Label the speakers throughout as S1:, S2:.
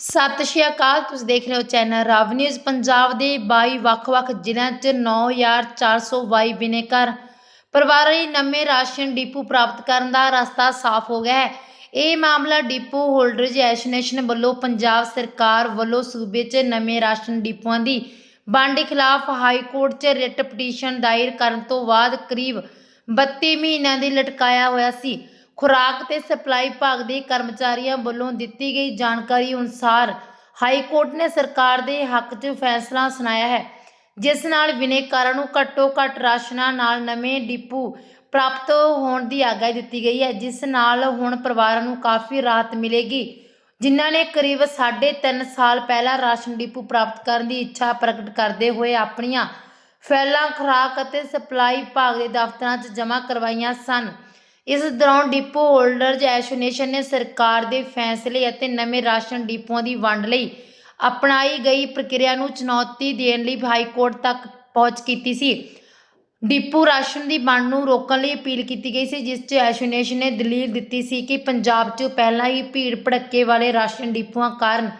S1: ਸਤਿ ਸ਼੍ਰੀ ਅਕਾਲ, ਤੁਸੀਂ ਦੇਖ ਰਹੇ ਹੋ ਚੈਨਲ ਰਵ ਨਿਊਜ਼ ਪੰਜਾਬ ਦੇ 22 ਵੱਖ-ਵੱਖ ਜ਼ਿਲ੍ਹਿਆਂ 'ਚ 9422 ਬਿਨੇਕਾਰ ਪਰਿਵਾਰਾਂ ਲਈ ਨਵੇਂ ਰਾਸ਼ਨ ਡਿਪੂ ਪ੍ਰਾਪਤ ਕਰਨ ਦਾ ਰਸਤਾ ਸਾਫ਼ ਹੋ ਗਿਆ ਹੈ। ਇਹ ਮਾਮਲਾ ਡਿਪੂ ਹੋਲਡਰਜ਼ ਐਸੋਸੀਏਸ਼ਨ ਵੱਲੋਂ ਪੰਜਾਬ ਸਰਕਾਰ ਵੱਲੋਂ ਸੂਬੇ 'ਚ ਨਵੇਂ ਰਾਸ਼ਨ ਡਿਪੂਆਂ ਦੀ ਵੰਡ ਖਿਲਾਫ ਹਾਈ ਕੋਰਟ 'ਚ ਰਿਟ ਪਟੀਸ਼ਨ ਦਾਇਰ ਕਰਨ ਤੋਂ ਬਾਅਦ ਕਰੀਬ 32 ਮਹੀਨਿਆਂ ਦੀ ਲਟਕਾਇਆ ਹੋਇਆ ਸੀ। ਖੁਰਾਕ ਤੇ ਸਪਲਾਈ ਵਿਭਾਗ ਦੇ ਕਰਮਚਾਰੀਆਂ ਵੱਲੋਂ ਦਿੱਤੀ ਗਈ ਜਾਣਕਾਰੀ ਅਨੁਸਾਰ ਹਾਈ ਕੋਰਟ ਨੇ ਸਰਕਾਰ ਦੇ ਹੱਕ 'ਚ ਫੈਸਲਾ ਸੁਣਾਇਆ ਹੈ, ਜਿਸ ਨਾਲ ਬਿਨੇਕਾਰਾਂ ਨੂੰ ਘੱਟੋ ਘੱਟ ਰਾਸ਼ਨਾਂ ਨਾਲ ਨਵੇਂ ਡਿਪੂ ਪ੍ਰਾਪਤ ਹੋਣ ਦੀ ਆਗਾਹੀ ਦਿੱਤੀ ਗਈ ਹੈ, ਜਿਸ ਨਾਲ ਹੁਣ ਪਰਿਵਾਰਾਂ ਨੂੰ ਕਾਫੀ ਰਾਹਤ ਮਿਲੇਗੀ। ਜਿਨ੍ਹਾਂ ਨੇ ਕਰੀਬ 3.5 ਸਾਲ ਪਹਿਲਾਂ ਰਾਸ਼ਨ ਡਿਪੂ ਪ੍ਰਾਪਤ ਕਰਨ ਦੀ ਇੱਛਾ ਪ੍ਰਗਟ ਕਰਦੇ ਹੋਏ ਆਪਣੀਆਂ ਫੈਲਾਂ ਖੁਰਾਕ ਅਤੇ ਸਪਲਾਈ ਵਿਭਾਗ ਦੇ ਦਫ਼ਤਰਾਂ 'ਚ ਜਮ੍ਹਾਂ ਕਰਵਾਈਆਂ ਸਨ। ਇਸ ਦੌਰਾਨ ਡਿਪੂ ਹੋਲਡਰਜ਼ ਐਸੋਸੀਏਸ਼ਨ ਨੇ ਸਰਕਾਰ ਦੇ ਫੈਸਲੇ ਅਤੇ ਨਵੇਂ ਰਾਸ਼ਨ ਡਿਪੂਆਂ ਦੀ ਵੰਡ ਲਈ ਅਪਣਾਈ ਗਈ ਪ੍ਰਕਿਰਿਆ ਨੂੰ ਚੁਣੌਤੀ ਦੇਣ ਲਈ ਹਾਈ ਕੋਰਟ ਤੱਕ ਪਹੁੰਚ ਕੀਤੀ ਸੀ। ਡਿਪੂ ਰਾਸ਼ਨ ਦੀ ਵੰਡ ਨੂੰ ਰੋਕਣ ਲਈ ਅਪੀਲ ਕੀਤੀ ਗਈ ਸੀ, ਜਿਸ 'ਚ ਐਸੋਸੀਏਸ਼ਨ ਨੇ ਦਲੀਲ ਦਿੱਤੀ ਸੀ ਕਿ ਪੰਜਾਬ 'ਚ ਪਹਿਲਾਂ ਹੀ ਭੀੜ ਭੜੱਕੇ ਵਾਲੇ ਰਾਸ਼ਨ ਡਿਪੂਆਂ ਕਾਰਨ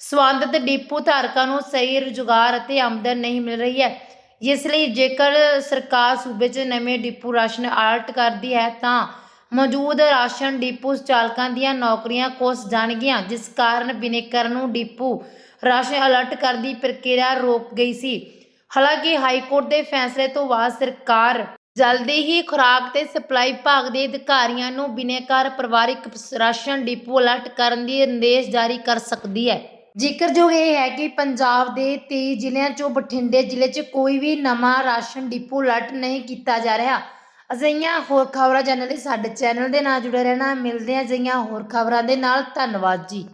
S1: ਸਬੰਧਤ ਡਿਪੂ ਧਾਰਕਾਂ ਨੂੰ ਸਹੀ ਰੁਜ਼ਗਾਰ ਅਤੇ ਆਮਦਨ ਨਹੀਂ ਮਿਲ ਰਹੀ ਹੈ। ਇਸ ਲਈ ਜੇਕਰ ਸਰਕਾਰ ਸੂਬੇ 'ਚ ਨਵੇਂ ਡਿਪੂ ਰਾਸ਼ਨ ਆਲਟ ਕਰਦੀ ਹੈ, ਤਾਂ ਮੌਜੂਦ ਰਾਸ਼ਨ ਡਿਪੂ ਚਾਲਕਾਂ ਦੀਆਂ ਨੌਕਰੀਆਂ ਕੋਸ ਜਾਣਗੀਆਂ, ਜਿਸ ਕਾਰਨ ਬਿਨੇਕਰ ਨੂੰ ਡਿਪੂ ਰਾਸ਼ਨ ਅਲਰਟ ਕਰਨ ਦੀ ਪ੍ਰਕਿਰਿਆ ਰੋਕ ਗਈ ਸੀ। ਹਾਲਾਂਕਿ ਹਾਈ ਕੋਰਟ ਦੇ ਫੈਸਲੇ ਤੋਂ ਬਾਅਦ ਸਰਕਾਰ ਜਲਦੀ ਹੀ ਖੁਰਾਕ ਤੇ ਸਪਲਾਈ ਵਿਭਾਗ ਦੇ ਅਧਿਕਾਰੀਆਂ ਨੂੰ ਬਿਨੇਕਾਰ ਪਰਿਵਾਰਿਕ ਰਾਸ਼ਨ ਡਿਪੂ ਅਲਰਟ ਕਰਨ ਦੀ ਨਿਰਦੇਸ਼ ਜਾਰੀ ਕਰ ਸਕਦੀ ਹੈ। ਜ਼ਿਕਰਯੋਗ ਇਹ ਹੈ ਕਿ ਪੰਜਾਬ ਦੇ 23 ਜ਼ਿਲ੍ਹਿਆਂ ਚੋਂ ਬਠਿੰਡੇ ਜ਼ਿਲ੍ਹੇ 'ਚ ਕੋਈ ਵੀ ਨਵਾਂ ਰਾਸ਼ਨ ਡਿਪੂ ਅਲਰਟ ਨਹੀਂ ਕੀਤਾ ਜਾ ਰਿਹਾ। ਅਜਿਹੀਆਂ ਹੋਰ ਖਬਰਾਂ ਜਾਣਨ ਲਈ ਸਾਡੇ ਚੈਨਲ ਦੇ ਨਾਲ ਜੁੜੇ ਰਹਿਣਾ। ਮਿਲਦੇ ਹਾਂ ਅਜਿਹੀਆਂ ਹੋਰ ਖਬਰਾਂ ਦੇ ਨਾਲ। ਧੰਨਵਾਦ ਜੀ।